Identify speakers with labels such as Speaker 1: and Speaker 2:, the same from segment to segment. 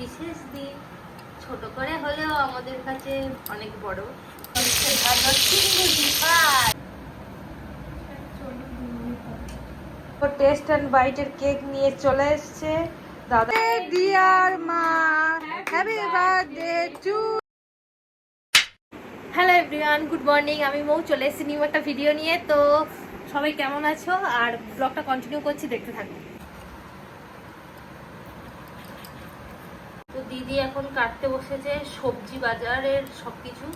Speaker 1: বিশেষ দিন। ছোট করে হলেও আমাদের কাছে অনেক বড়। টেস্ট অ্যান্ড বাইটের কেক নিয়ে চলে এসেছে। দাদা ডিয়ার মা happy birthday to hello everyone good morning আমি মৌ চলে এসেছি নিউ একটা ভিডিও নিয়ে। তো সবাই কেমন আছো? আর ব্লগটা কন্টিনিউ করছি দেখতে থাকো। দিদি এখন কাটতে বসেছে সবজি বাজারের সব কিছু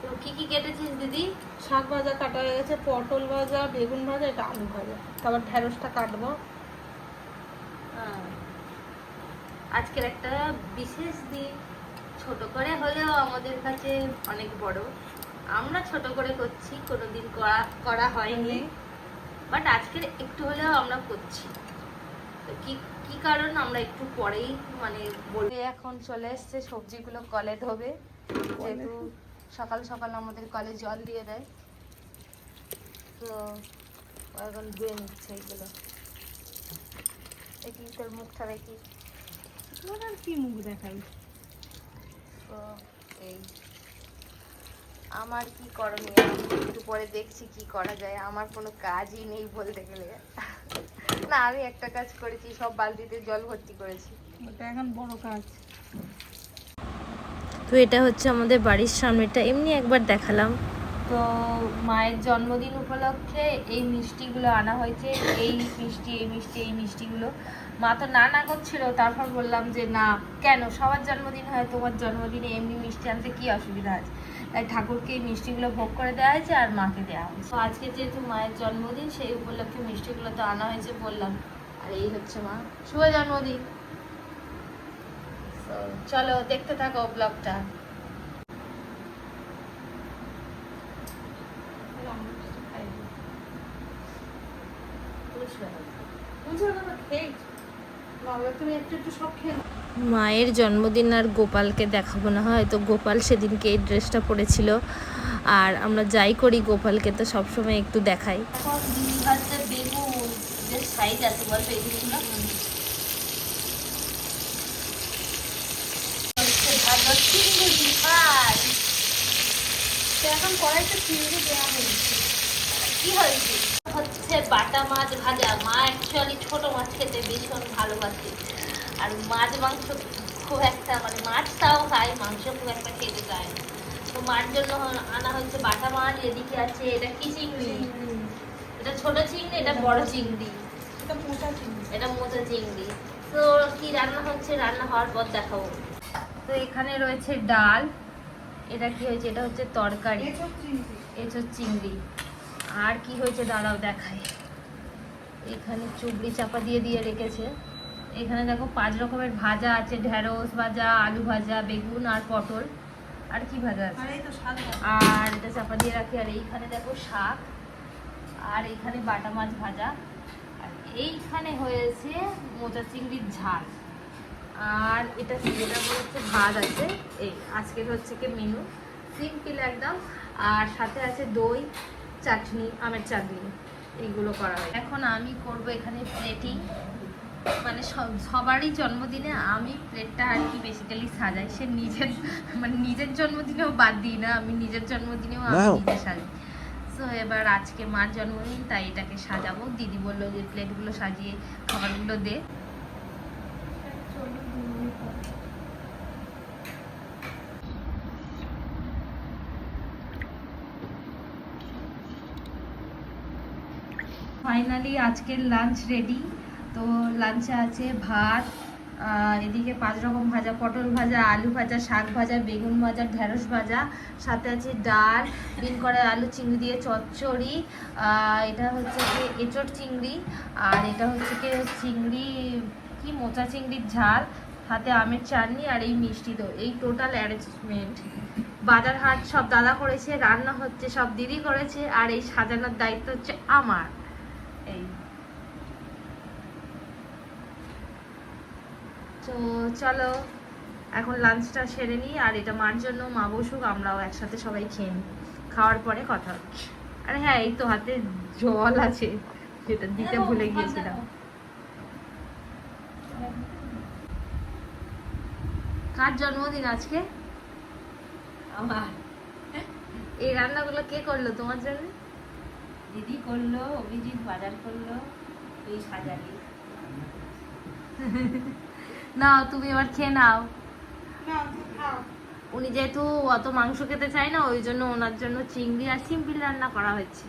Speaker 1: তো কি কি কেটেছিস দিদি?
Speaker 2: শাক ভাজা কাটা হয়ে গেছে পটল ভাজা বেগুন ভাজা এটা আলু ভাজা। তারপর ঢেঁড়সটা কাটবো।
Speaker 1: আজকের একটা বিশেষ দিন। ছোট করে হলেও আমাদের কাছে অনেক বড়। আমরা ছোট করে করছি কোনোদিন করা করা হয়নি। বাট আজকের একটু হলেও আমরা করছি। তো কি কি কারণ? আমরা একটু পরেই মানে বলব এখন চলে এসছে সবজিগুলো কলে ধোবে। যেহেতু সকাল সকাল আমাদের কলে জল দিয়ে দেয় তো এখন ধুয়ে নিচ্ছে এইগুলো দেখি তোর মুখটা দেখি।
Speaker 2: তোমার আর কি মুখ দেখাই
Speaker 1: তো এই আমার কি করণীয়? আমি একটু পরে দেখছি কি করা যায়। আমার কোনো কাজই নেই বলতে গেলে। না আমি একটা কাজ করেছি সব বালতিতে জল ভর্তি করেছি।
Speaker 2: ওটা এখন বড় কাজ।
Speaker 1: তো এটা হচ্ছে আমাদের বাড়ির সামনেটা এমনি একবার দেখালাম। তো মায়ের জন্মদিন উপলক্ষে এই মিষ্টিগুলো আনা হয়েছে এই মিষ্টি এই মিষ্টি এই মিষ্টিগুলো। মা তো না না করছিল তারপর বললাম যে, না, কেন? সবার জন্মদিন হয়, তোমার জন্মদিনে এমনি মিষ্টি আনতে কি অসুবিধা আছে? তাই ঠাকুরকে এই মিষ্টিগুলো ভোগ করে দেওয়া হয়েছে আর মাকে দেওয়া হয়েছে। আজকে যেহেতু মায়ের জন্মদিন, সেই উপলক্ষে মিষ্টিগুলো তো আনা হয়েছে বললাম। আর এই হচ্ছে মা, শুভ জন্মদিন। চলো, দেখতে থাকো ব্লগটা।
Speaker 2: খেয়ে নাও।
Speaker 1: মায়ের জন্মদিন আর গোপালকে দেখাবো না হয়। তো গোপাল সেদিনকে এই ড্রেসটা পরেছিল। আর আমরা যাই করি গোপালকে তো সবসময় একটু দেখাই।
Speaker 2: এখন কড়াইতে চিংড়ি দেওয়া হয়েছে।
Speaker 1: কি হয়েছে? হচ্ছে বাটা মাছ ভাজা। মা অ্যাকচুয়ালি ছোট মাছ খেতে ভীষণ ভালোবাসে। আর মাছ মাংস খুব একটা মানে মাছ তাও খায় মাংস খুব একটা খেতে চায় না। তো মার জন্য আনা হচ্ছে বাটা মাছ এদিকে আছে এটা কি চিংড়ি? এটা ছোট চিংড়ি এটা বড় চিংড়ি।
Speaker 2: এটা মোটা চিংড়ি।
Speaker 1: এটা মোটা চিংড়ি। তো কি রান্না হচ্ছে রান্না হওয়ার পর দেখাবো। তো এখানে রয়েছে ডাল। এটা কি হয়েছে? এটা হচ্ছে তরকারি।
Speaker 2: এসব
Speaker 1: এঁচোর চিংড়ি। আর কি হয়েছে দাঁড়াও দেখাই। এখানে চুবড়ি চাপা দিয়ে দিয়ে রেখেছে। এখানে দেখো পাঁচ রকমের ভাজা আছে ঢেঁড়স ভাজা আলু ভাজা বেগুন আর পটল। আর কি ভাজা আছে?
Speaker 2: আর
Speaker 1: এটা চাপা দিয়ে রাখি। আর এইখানে দেখো শাক। আর এইখানে বাটা মাছ ভাজা। আর এইখানে হয়েছে মোচা চিংড়ির ঝাল। আর এটা যেটা হচ্ছে ভাত আছে। এই আজকের হচ্ছে কি মেনু। সিম্পল একদম। আর সাথে আছে দই। চাটনি আমের চাটনি এইগুলো করা হয়। এখন আমি করব এখানে প্লেটিং। মানে সবারই জন্মদিনে আমি প্লেটটা আর কি বেসিক্যালি সাজাই। সে নিজের মানে নিজের জন্মদিনেও বাদ দিই না আমি নিজের জন্মদিনেও আমি নিজে সাজাই। সো এবার আজকে মার জন্মদিন তাই এটাকে সাজাবো। দিদি বলল যে প্লেটগুলো সাজিয়ে খাবারগুলো দে।
Speaker 2: চলো, দু মিনিট পর।
Speaker 1: ফাইনালি আজকের লাঞ্চ রেডি তো লাঞ্চে আছে ভাত এদিকে পাঁচ রকম ভাজা, পটল ভাজা, আলু ভাজা, শাক ভাজা, বেগুন ভাজা, ঢেঁড়স ভাজা, সাথে আছে ডাল বিন করা আলু চিংড়ি দিয়ে চচ্চড়ি এটা হচ্ছে কি এঁচড় চিংড়ি, আর এটা হচ্ছে কি চিংড়ি, কি মোচা চিংড়ির ঝাল, হাতে আমের চাটনি আর এই মিষ্টি দই এই টোটাল অ্যারেঞ্জমেন্ট বাজার হাট সব দাদা করেছে, রান্না হচ্ছে, সব দিদি করেছে, আর এই সাজানোর দায়িত্ব হচ্ছে আমার এই তো চলো এখন লাঞ্চটা সেরে নিই আর এটা মার জন্য মা বসুক আমরাও একসাথে সবাই খেয়ে নিই। খাওয়ার পরে কথা হচ্ছে। আরে হ্যাঁ এই তো হাতে জল আছে যেটা দিতে ভুলে গিয়েছিলাম। কার জন্মদিন আজকে?
Speaker 3: আমার।
Speaker 1: এই রান্নাগুলো কে করল তোমার জন্য?
Speaker 3: দিদি করল অভিজিৎ বাজার করল তুই সাজালি।
Speaker 1: নাও তুমি এবার খেয়ে নাও। উনি যেহেতু অত মাংস খেতে চায় না ওই জন্য ওনার জন্য চিংড়ি আর সিম্পল রান্না করা হয়েছে।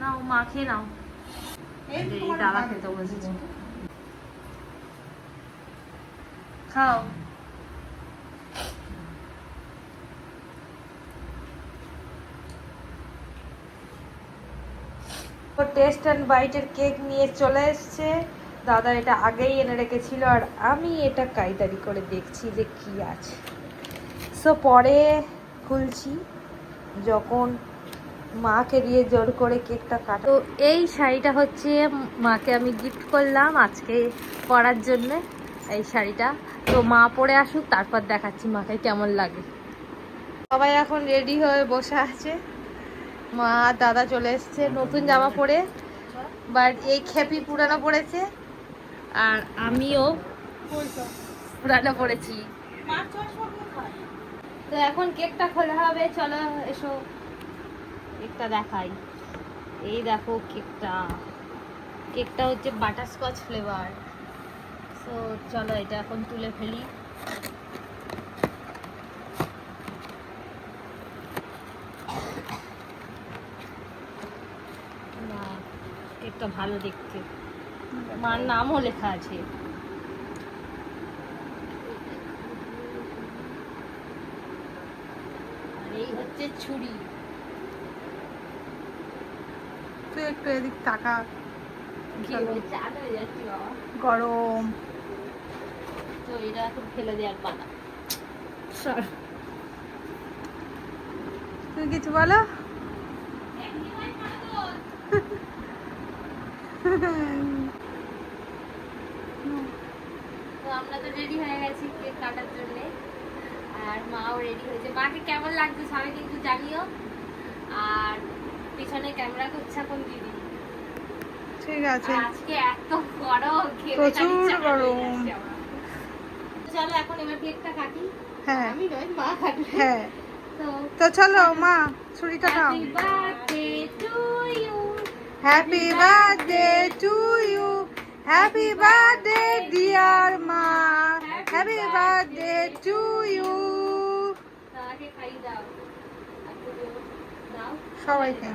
Speaker 1: নাও মা খেয়ে নাও। দাদা খেতে বসেছে। খাও। টেস্ট অ্যান্ড বাইটের কেক নিয়ে চলে এসেছে। দাদা এটা আগেই এনে রেখেছিল আর আমি এটা কাইদারি করে দেখছি যে কি আছে। সো পরে খুলছি, যখন মাকে দিয়ে জোর করে কেকটা কাটা এই শাড়িটা হচ্ছে মাকে আমি গিফট করলাম আজকে পরার জন্য, এই শাড়িটা। তো মা পরে আসুক, তারপর দেখাচ্ছি মাকে কেমন লাগে। সবাই এখন রেডি হয়ে বসে আছে। মা দাদা চলে এসছে নতুন জামা পরে বাট এই খেপি পুরানো পড়েছে আর আমিও পুরানো পড়েছি? তো এখন কেকটা খোলা হবে, চলো এসো। কেকটা দেখাই। এই দেখো কেকটা। কেকটা হচ্ছে বাটারস্কচ ফ্লেভার তো চলো এটা এখন তুলে ফেলি। কেকটা ভালো দেখতে। মার নামও লেখা আছে। আর এই হচ্ছে ছুরি।
Speaker 2: তুই একটু এদিক তাকা। গরম।
Speaker 1: তো এটা এখন ফেলে দেওয়ার পালা।
Speaker 2: তুমি কিছু বলো
Speaker 1: তো আমরা তো রেডি হয়ে গেছি কেক কাটার জন্য। আর মাও রেডি হয়েছে। মাকে কেমন লাগছে সবাই কিন্তু জানিও। আর পিছনে ক্যামেরা করছে এখন দিদি।
Speaker 2: ঠিক আছে।
Speaker 1: আজকে এত গরম
Speaker 2: প্রচুর গরম।
Speaker 1: চলো এখন এবার কেকটা কাটি।
Speaker 2: হ্যাঁ।
Speaker 1: আমি নয় মা কাটবে।
Speaker 2: হ্যাঁ।
Speaker 1: তো
Speaker 2: চলো মা ছুরিটা খাও
Speaker 1: happy birthday to you
Speaker 2: happy birthday to you happy birthday dear happy birthday to you
Speaker 1: দাও।
Speaker 2: সবাইকে।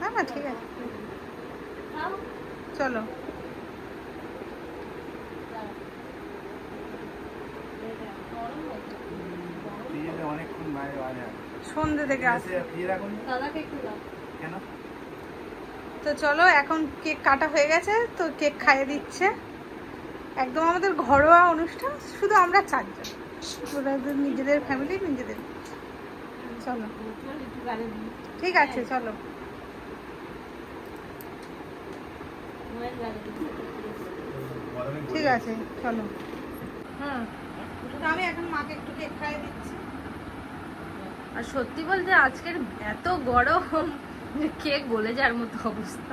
Speaker 2: না না ঠিক আছে। চলো।
Speaker 4: অনেকক্ষণ বাইরে বাইরে
Speaker 2: সন্ধ্যে থেকে আসে
Speaker 4: কেন?
Speaker 2: তো চলো, এখন কেক কাটা হয়ে গেছে, তো কেক খাইয়ে দিচ্ছে। একদম আমাদের ঘরোয়া অনুষ্ঠান, শুধু আমরা চারজন। নিজেদের ফ্যামিলি নিজেদের। চলো। ঠিক আছে, চলো। ঠিক আছে, চলো। হ্যাঁ আমি এখন মাকে একটু কেক খাইয়ে দিচ্ছি।
Speaker 1: আর সত্যি বলতে আজকের এত গরম কেক গলে যাওয়ার মতো অবস্থা।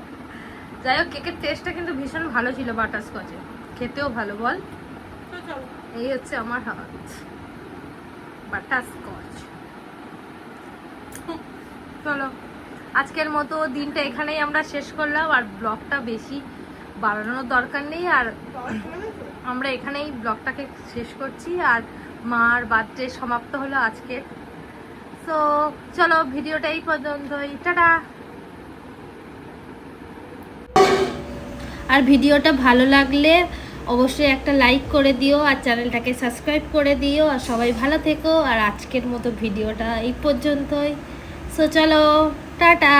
Speaker 1: যাই হোক কেকের টেস্টটা কিন্তু ভীষণ ভালো ছিল বাটারস্কচে। খেতেও ভালো বল? এই হচ্ছে আমার হাত। বাটারস্কচ। চলো আজকের মতো দিনটা এখানেই আমরা শেষ করলাম। আর ব্লগটা বেশি বাড়ানোর দরকার নেই। আর আমরা এখানেই ব্লগটাকে শেষ করছি। আর মার বার্থডে সমাপ্ত হলো আজকে তো চলো ভিডিওটা এই পর্যন্তই। টাটা। আর ভিডিওটা ভালো লাগলে অবশ্যই একটা লাইক করে দিও আর চ্যানেলটাকে সাবস্ক্রাইব করে দিও। আর সবাই ভালো থেকো। আর আজকের মতো ভিডিওটা এই পর্যন্তই। সো চলো, টাটা।